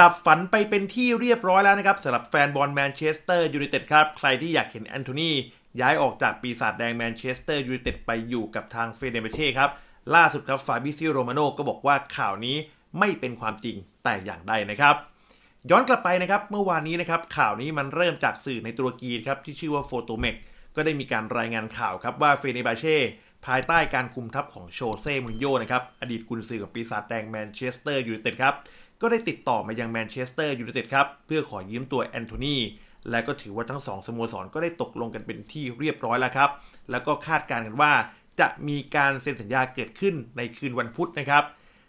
ดับฝันไปเป็นที่เรียบร้อยแล้วนะครับสำหรับแฟนบอลแมนเชสเตอร์ยูไนเต็ดครับ ใครที่อยากเห็นแอนโทนีย้ายออกจากปีศาจแดงแมนเชสเตอร์ยูไนเต็ดไปอยู่กับทางเฟเนเบเช่ครับ ล่าสุดครับฟาบิซิโรมาโนก็บอกว่าข่าวนี้ไม่เป็นความจริงแต่อย่างใดนะครับ ย้อนกลับไปนะครับเมื่อวานนี้นะครับข่าวนี้มันเริ่มจากสื่อในตุรกีครับที่ชื่อว่าโฟโตเมกก็ได้มีการรายงานข่าวครับว่าเฟเนบาเช่ภายใต้การคุมทัพของโชเซ่มุนโยนะครับอดีตกุนซือของปีศาจแดงแมนเชสเตอร์ยูไนเต็ดครับ ก็ได้ติดต่อมายังแมนเชสเตอร์ยูไนเต็ดครับ เพื่อขอยืมตัวแอนโทนีและก็ถือว่าทั้งสองสโมสรก็ได้ตกลงกันเป็นที่เรียบร้อยแล้วครับ แล้วก็คาดการณ์กันว่า จะมีการเซ็นสัญญาเกิดขึ้นในคืนวันพุธนะครับ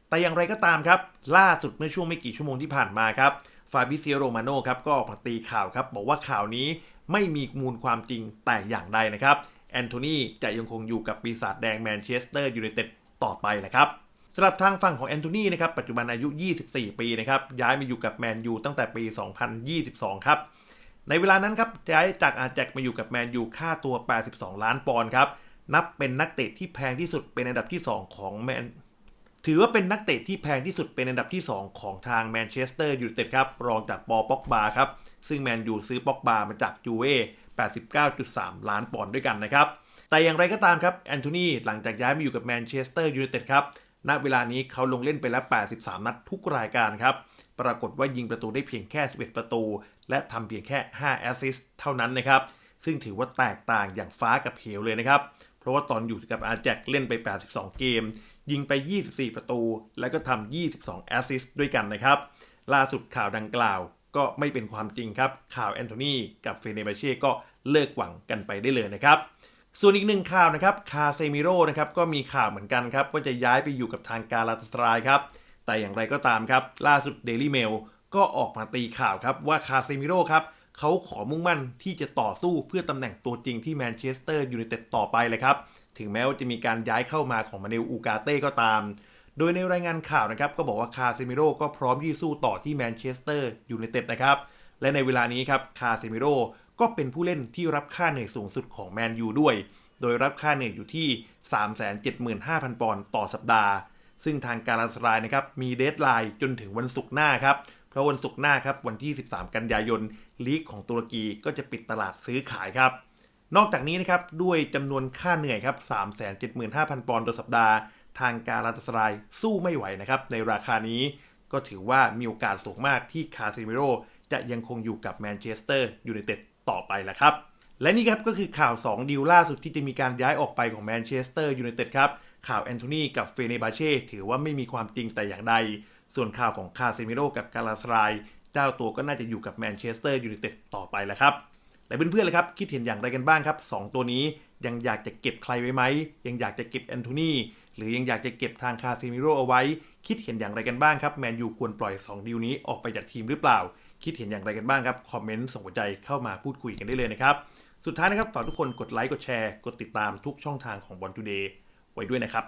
แต่อย่างไรก็ตามครับ ล่าสุดเมื่อช่วงไม่กี่ชั่วโมงที่ผ่านมาครับฟาบิเซียโรมาโนครับก็ออกมาตีข่าวครับ บอกว่าข่าวนี้ไม่มีมูลความจริงแต่อย่างใดนะครับแอนโทนีจะยังคงอยู่กับปีศาจแดงแมนเชสเตอร์ยูไนเต็ดต่อไปแหละครับ สำหรับทางฝั่งของแอนโทนีนะครับปัจจุบันอายุ 24 ปีนะครับย้ายมาอยู่กับแมนยูตั้งแต่ปี 2022 ครับ ในเวลานั้นครับย้ายจากอาแจกมาอยู่กับแมนยูค่าตัว 82 ล้านปอนด์ครับนับเป็นนักเตะที่แพงที่สุดเป็นอันดับที่ 2 ของแมนถือว่าเป็นนักเตะที่แพงที่สุดเป็นอันดับที่ 2 ของทางแมนเชสเตอร์ยูไนเต็ดครับรองจากปอป็อกบาครับซึ่งแมนยูซื้อป็อกบามาจากจูเว่89.3 ล้านปอนด์ด้วยกันนะครับแต่อย่างไรก็ตามครับแอนโทนีหลังจากย้ายมาอยู่กับแมนเชสเตอร์ยูไนเต็ดครับ ณเวลานี้เขาลงเล่นไปแล้ว 83 นัดทุกรายการครับ ปรากฏว่ายิงประตูได้เพียงแค่ 11 ประตู และทำเพียงแค่ 5 แอสซิสต์เท่านั้นนะครับ ซึ่งถือว่าแตกต่างอย่างฟ้ากับเหวเลยนะครับ เพราะว่าตอนอยู่กับอาแจกเล่นไป 82 เกม ยิงไป 24 ประตู แล้วก็ทำ 22 แอสซิสต์ด้วยกันนะครับ ล่าสุดข่าวดังกล่าวก็ไม่เป็นความจริงครับ ข่าวแอนโทนีกับเฟเนบาเช่ก็เลิกหวังกันไปได้เลยนะครับ ส่วนอีกหนึ่งข่าวนะครับคาเซมิโร่นะครับก็มีข่าวเหมือนกันครับว่าจะย้ายไปอยู่กับทางการลาตาสรายครับแต่อย่างไรก็ตามครับ ล่าสุด Daily Mail ก็ออกมาตีข่าวครับว่าคาเซมิโร่ครับเขาขอมุ่งมั่นที่จะต่อสู้เพื่อตำแหน่งตัวจริงที่แมนเชสเตอร์ยูไนเต็ดต่อไปเลยครับ ถึงแม้ว่าจะมีการย้ายเข้ามาของมาเนลอูกาเต้ก็ตาม โดยในรายงานข่าวนะครับก็บอกว่าคาเซมิโร่ก็พร้อมที่สู้ต่อที่แมนเชสเตอร์ยูไนเต็ดนะครับ และในเวลานี้ครับคาเซมิโร่ก็เป็นผู้เล่นที่รับค่าเหนื่อยสูงสุดของแมนยูด้วย โดยรับค่าเหนื่อยอยู่ที่ 375,000 ปอนด์ต่อสัปดาห์ ซึ่งทางการลาสรายนะครับมีเดทไลน์จนถึงวันศุกร์หน้าครับ เพราะวันศุกร์หน้าครับวันที่ 13 กันยายนลีกของตุรกีก็จะปิดตลาดซื้อขายครับ นอกจากนี้นะครับด้วยจำนวนค่าเหนื่อยครับ 375,000 ปอนด์ต่อสัปดาห์ ทางการลาตาสรายสู้ไม่ไหวนะครับในราคานี้ ก็ถือว่ามีโอกาสสูงมากที่คาเซมิโร่ จะยังคงอยู่กับแมนเชสเตอร์ยูไนเต็ดต่อไปแหละครับ และนี่ครับก็คือข่าว 2 ดีลล่าสุดที่จะมีการย้ายออกไปของแมนเชสเตอร์ยูไนเต็ดครับ ข่าวแอนโทนีกับเฟเนบาเช่ถือว่าไม่มีความจริงแต่อย่างใด ส่วนข่าวของคาเซมิโร่กับกาลาสรายเจ้าตัวก็น่าจะอยู่กับแมนเชสเตอร์ยูไนเต็ดต่อไปแหละครับและเพื่อนๆเลยครับ คิดเห็นอย่างไรกันบ้างครับ 2 ตัวนี้ยังอยากจะเก็บใครไว้ไหม ยังอยากจะเก็บแอนโทนีหรือยังอยากจะเก็บทางคาเซมิโรเอาไว้ คิดเห็นอย่างไรกันบ้างครับ แมนยูควรปล่อย 2 ดีลนี้ออกไปจากทีมหรือเปล่า คิดเห็นอย่างไรกันบ้างครับ คอมเมนต์ส่งหัวใจเข้ามาพูดคุยกันได้เลยนะครับ สุดท้ายนะครับฝากทุกคนกดไลค์กดแชร์ กดติดตามทุกช่องทางของบอลทูเดย์ไว้ด้วยนะครับ